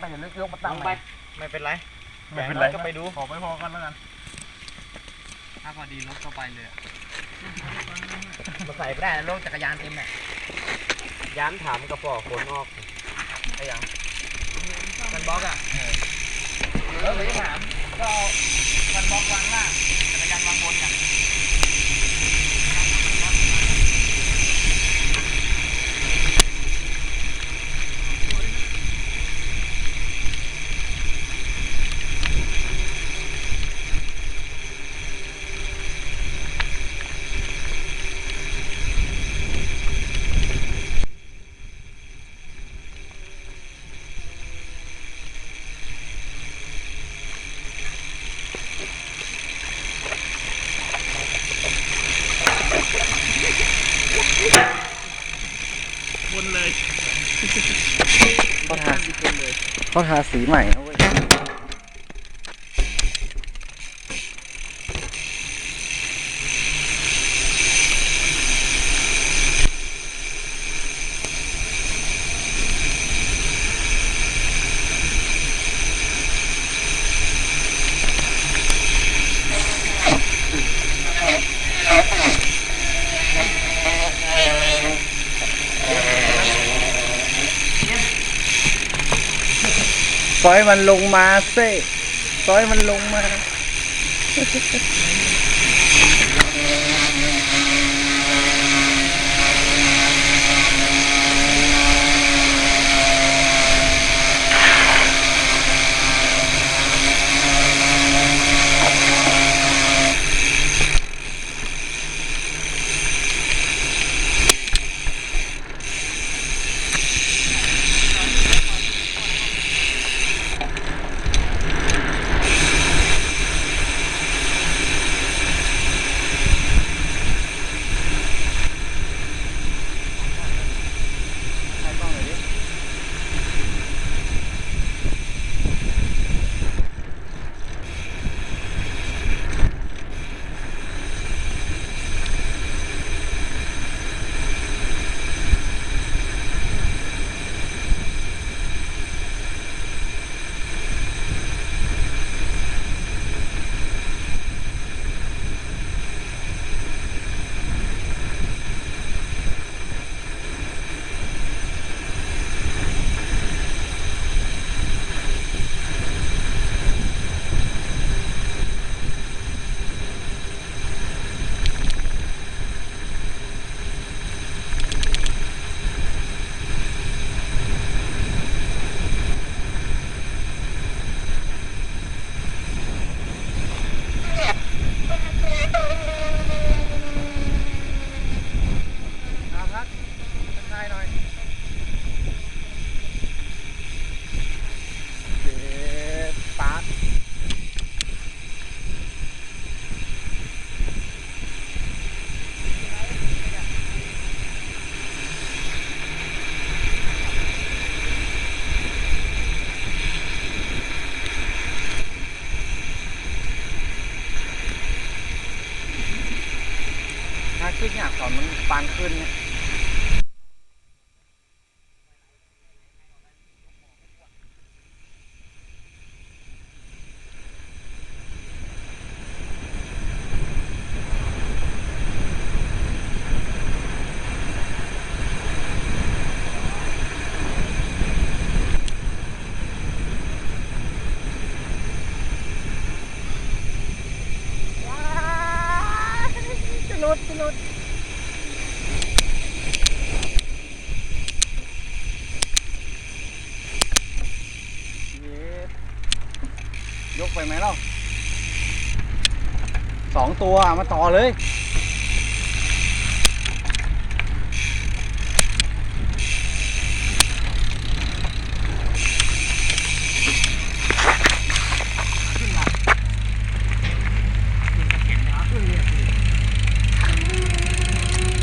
ไม่จะลึกยกมาตั้งลงไปไป ไม่เป็นไรไม่เป็นไรก็ไปดูขอไม่พอกันแล้วกัน ถ้าพอดีรถก็ไปเลยมาใส่ไม่ได้นะรถจักรยานเต็มแหละย้านถามกระป๋อคนออกไอ้ยังมันบล็อกอะเออแล้วผมจะถามก็เอามันบล็อกวางล่างจักรยานวางบนอะ เขาทา เขาทาสีใหม่นะเว้ย ซ อยมันลงมาเซ่ซอยมันลงมาเอา ไปไหมเล่าสองตัวมาต่อเลย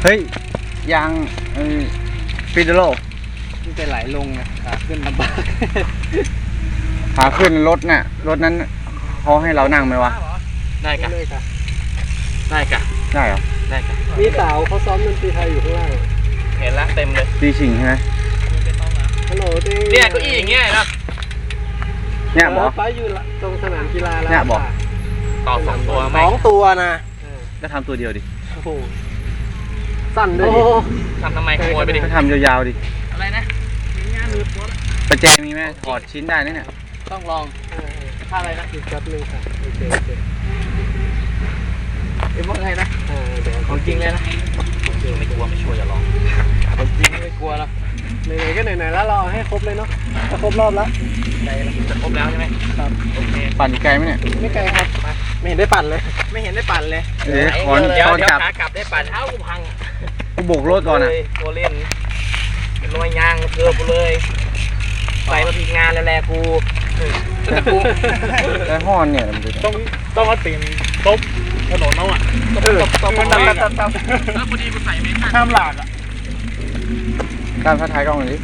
เฮ้ยยางเออฟิดโลมันจะไหลลงนะขาขึ้นลำบาก ขาขึ้นรถน่ะรถนั้น เขาให้เรานั่งไหมวะ ได้กะได้กะได้เหรอ ได้กะมีสาวเขาซ้อมดนตรีไทยอยู่ข้างล่างเห็นละเต็มเลยตีชิงใช่ไหมฮัลโหลเต้เนี่ยเก้าอี้อย่างเงี้ยนะเนี่ยบอไปอยู่ละตรงสนามกีฬาแล้วเนี่ยบอกต่อสองตัวสไหมองตัวนะก็ทำตัวเดียวดิโอ้โหสั้นด้วยโอ้ดิทำทำไมขโมยไปดิก็ทำยาวๆดิ อะไรนะประแจมีไหมถอดชิ้นได้นะเนี่ย ต้องลอง เออถ้าอะไรนะอีกแป๊บนึงค่ะโอเคโอเคเอ็มว่าไงนะเออเดี๋ยวของจริงเลยนะไม่กลัวไม่ชัวร์จะลองของจริงไม่กลัวแล้วไหนๆก็ไหนๆแล้วเราเอาให้ครบเลยเนาะถ้าครบรอบแล้วใจจะครบแล้วใช่ไหมครับโอเคปั่นอีกไกลไหมเนี่ยไม่ไกลครับไม่เห็นได้ปั่นเลย ไม่เห็นได้ปั่นเลยเดี๋ยวขอนเดี๋ยวขอนเดี๋ยวกลับขากลับได้ปั่นเท้ากูพังกูโบกรถก่อนอะเลยโกเล่นเป็นรอยยางเกือบกูเลยใส่มาผิดงานแล้วแหละกู แต่กูแล้วห้อนเนี่ยมันดูดิต้องต้องเอาตีนตบถนนเอาอะตบตบตบมันตับตับตับตับแล้วพอดีกูใส่ไม่ทันห้ามหลากอะตามท้าทายกล้องหน่อยดิ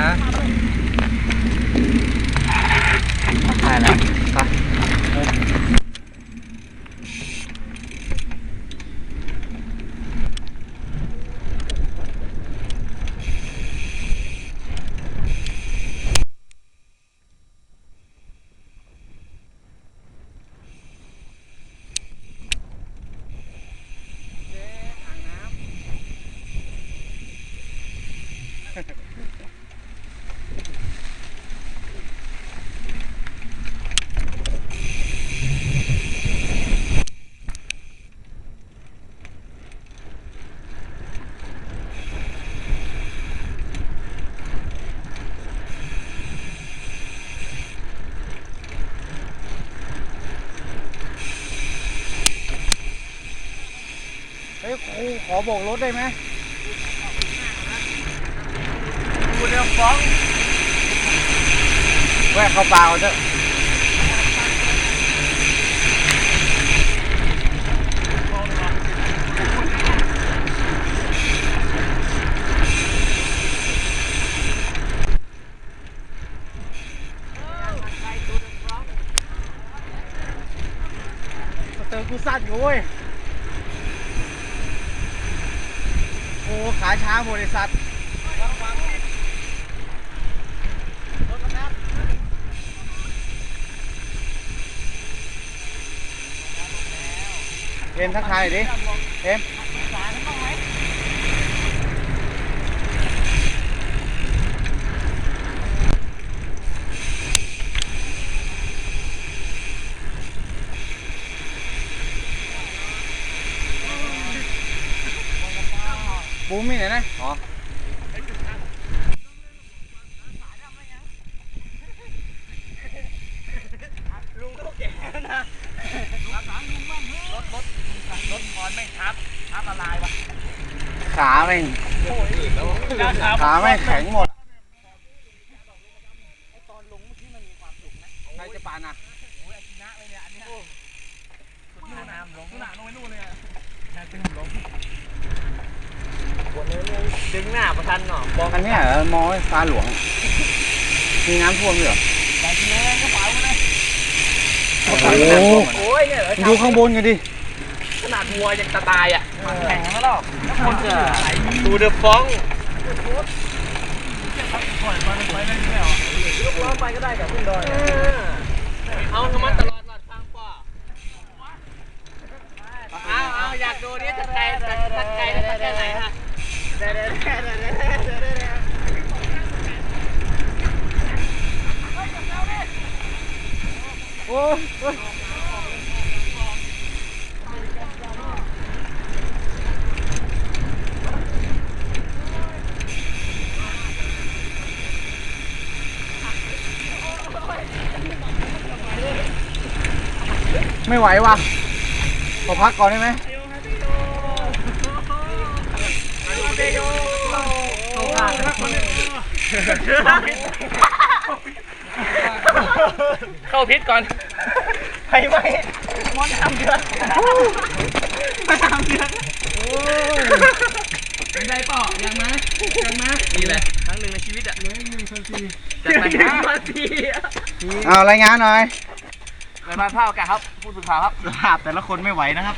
ฮะถ่ายแล้ว ขอโบกรถได้ไหมกูเดี๋ยวฟ้องแวะเข้าป่าก่อนเถอะเตอกูสั้นอยู่เว้ยโอ้ ขาช้าหมดไอสัตว์เอ็มทักทายดิ เอ็ม บูมมีไหนนะอ๋อลุงเขาแก่แล้วนะรักษาลุงบ้างเถอะรถรถรถคอนไม่ทับทับละลายวะขาแม่งด้านขาขาแม่งแข็งหมดใครจะปานอะน้ำลงน้ำลงไปนู่นเลยอะน้ำตึงลง ดึงหน้าประทันเนาะบอกอันเนี้ยเหรอมอฟ้าหลวง มีน้ำท่วมด้วยเหรอใส่กิโลกระเป๋าเลยโอ้โหโอ้ยเนี่ยเหรอดูข้างบนกันดิ ขนาดวัวยังตะตายอะแข็งแล้วหรอกคนจะไหลดูเดอะฟ้องปล่อยมาไปได้ไม่เหรอลูกล้อไปก็ได้กับขึ้นดอยเอาทำมันตลอดหลอดฟังป่อเอาเอาอยากดูนี่จะไกลจะไกลจะแค่ไหนฮะ โอ้ยไม่ไหวว่ะขอพักก่อนได้ไหม เข้าพิษก่อนไปไหมมอนทำเดือดมาทำเดือดเป็นไงป่อยังนะยังนะนี่แหละครั้งหนึ่งในชีวิตอะเหลืออีกหนึ่งนาทีจัดไปห้านาทีเอารายงานหน่อยรายงานภาพอากาศครับ ผู้สื่อข่าวครับภาพแต่ละคนไม่ไหวนะครับ